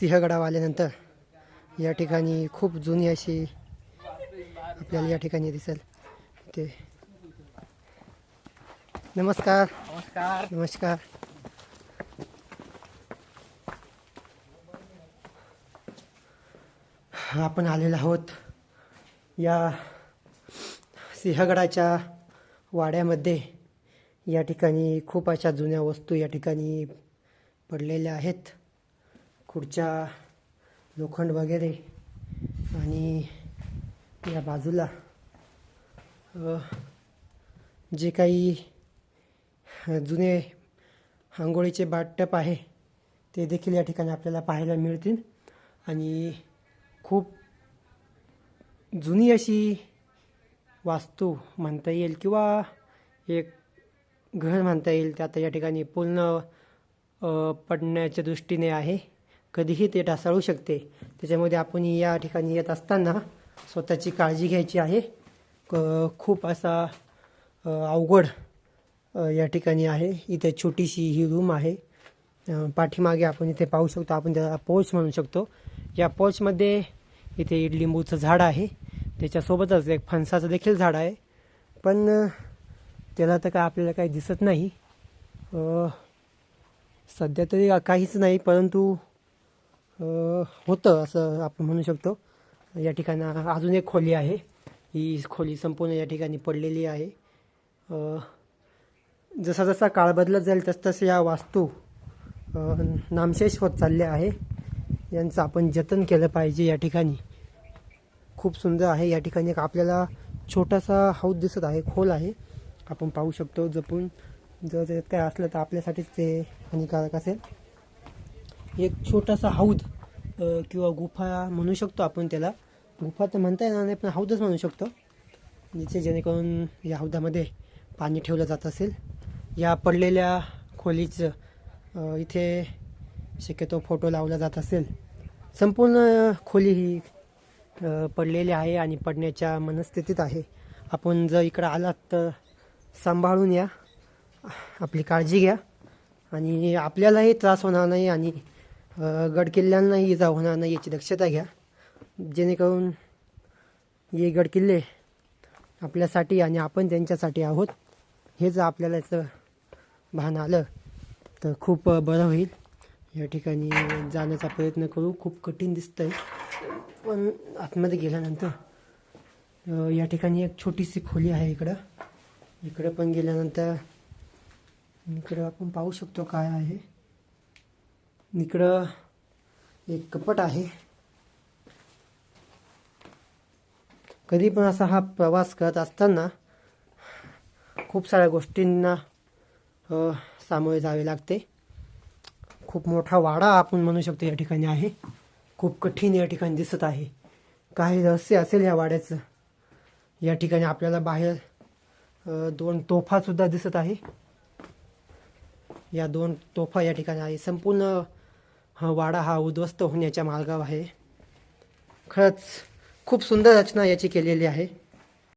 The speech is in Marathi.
सिंहगडावर आल्यानंतर या ठिकाणी खूप जुनी अशी आपल्याला या ठिकाणी दिसेल. ते. नमस्कार. नमस्कार. नमस्कार. आपण आलेलो आहोत या सिंहगडाच्या वाड्यामध्ये. या ठिकाणी खूप अशा जुन्या वस्तू या ठिकाणी पडलेल्या आहेत. खुर्च्या लोखंड वगैरे आणि या बाजूला जे काही जुने आंघोळीचे बाटप आहे ते देखील या ठिकाणी आपल्याला पाहायला मिळतील. आणि खूप जुनी अशी वास्तू म्हणता येईल किंवा एक घर म्हणता येईल ते आता या ठिकाणी पूर्ण पडण्याच्या दृष्टीने आहे. कधीही ते ढासाळू शकते. त्याच्यामध्ये आपण या ठिकाणी येत असताना स्वतःची काळजी घ्यायची आहे. क- खूप असा अवघड या ठिकाणी आहे. इथे छोटीशी ही रूम आहे. पाठीमागे आपण इथे पाहू शकतो. आपण त्याला पोच म्हणू शकतो. या पोचमध्ये इथे लिंबूचं झाड आहे. त्याच्यासोबतच एक फणसाचं देखील झाड आहे. पण त्याला तर काय आपल्याला काही दिसत नाही. सध्या तरी काहीच नाही परंतु होतं असं आपण म्हणू शकतो. या ठिकाणी अजून एक खोली आहे. ही खोली संपूर्ण या ठिकाणी पडलेली आहे. जसा जसा काळ बदलत जाईल तसतसं या वास्तू नामशेष होत चालले आहे. यांचं आपण जतन केलं पाहिजे या ठिकाणी. खूप सुंदर आहे. या ठिकाणी एक आपल्याला छोटासा हाऊस दिसत आहे. खोल आहे. आपण पाहू शकतो जपून. जर काय असलं तर आपल्यासाठीच ते हानिकारक असेल. एक छोटासा हौद किंवा गुफा म्हणू शकतो आपण त्याला. गुफा तर म्हणता येणार नाही पण हौदच म्हणू शकतो. जिथे जेणेकरून या हौदामध्ये पाणी ठेवलं जात असेल. या पडलेल्या खोलीचं इथे शक्यतो फोटो लावला जात असेल. संपूर्ण खोली ही पडलेली आहे आणि पडण्याच्या मनस्थितीत आहे. आपण जर इकडं आलात तर सांभाळून या. आपली काळजी घ्या. आणि आपल्यालाही त्रास होणार नाही आणि गडकिल्ल्यांनाही इजा होणार नाही याची दक्षता घ्या. जेणेकरून हे गडकिल्ले आपल्यासाठी आणि आपण त्यांच्यासाठी आहोत हे जर आपल्याला याचं भान आलं तर खूप बरं होईल. या ठिकाणी जाण्याचा प्रयत्न करू. खूप कठीण दिसतं आहे पण आतमध्ये गेल्यानंतर या ठिकाणी एक छोटीशी खोली आहे इकडं. इकडं पण गेल्यानंतर इकडं आपण पाहू शकतो काय आहे. इकडं एक कपट आहे. कधी पण असा हा प्रवास करत असताना खूप साऱ्या गोष्टींना सामोरे जावे लागते. खूप मोठा वाडा आपण म्हणू शकतो या ठिकाणी आहे. खूप कठीण या ठिकाणी दिसत आहे. काही रहस्य असेल या वाड्याचं. या ठिकाणी आपल्याला बाहेर दोन तोफासुद्धा दिसत आहे. या दोन तोफा या ठिकाणी आहे. संपूर्ण वाडा हा उद्ध्वस्त होण्याच्या मार्गावर आहे. खरंच खूप सुंदर रचना याची केलेली आहे.